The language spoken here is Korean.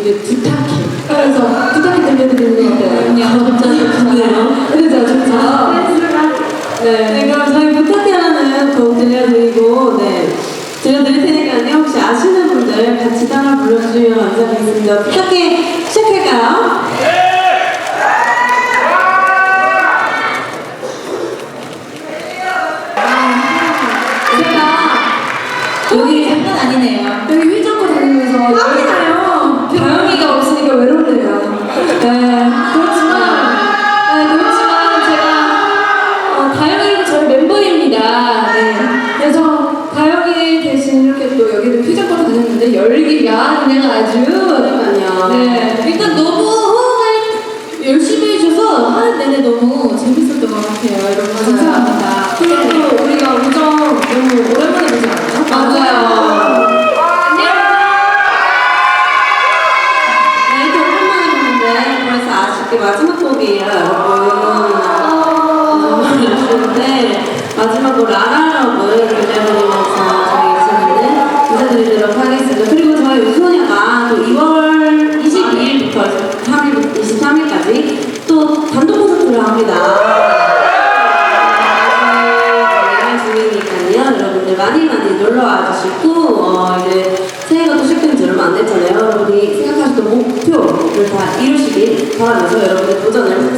잘 가기를 부탁해. 그래서 부탁해 들려드리는 거거든요. 좋네요. 그죠, 좋죠. 네, 네, 그럼 저희 부탁해라는 곡 들려드리고, 네. 들려드릴 테니까요. 혹시 아시는 분들 같이 따라 불러주시면 감사하겠습니다. 부탁해 시작할까요? 열기가 그냥 아주 그러니까요. 네, 일단 너무 호응을 열심히 해줘서 하는 내내 너무 재밌었던 것 같아요. 여러분 감사합니다. 그리고 우리가 우정 너무 오랜만에 보지 않아요? 맞아요. 네, 이렇게 오랜만에 보는데 벌써 아쉽게 마지막 곡이에요, 합니다. 저희가 중이니까요. 여러분들 많이 많이 놀러와 주시고 어, 이제 새해가 또 시작된 지 얼마 안 됐잖아요. 여러분이 생각하셨던 목표를 다 이루시길 바라면서 여러분의 도전을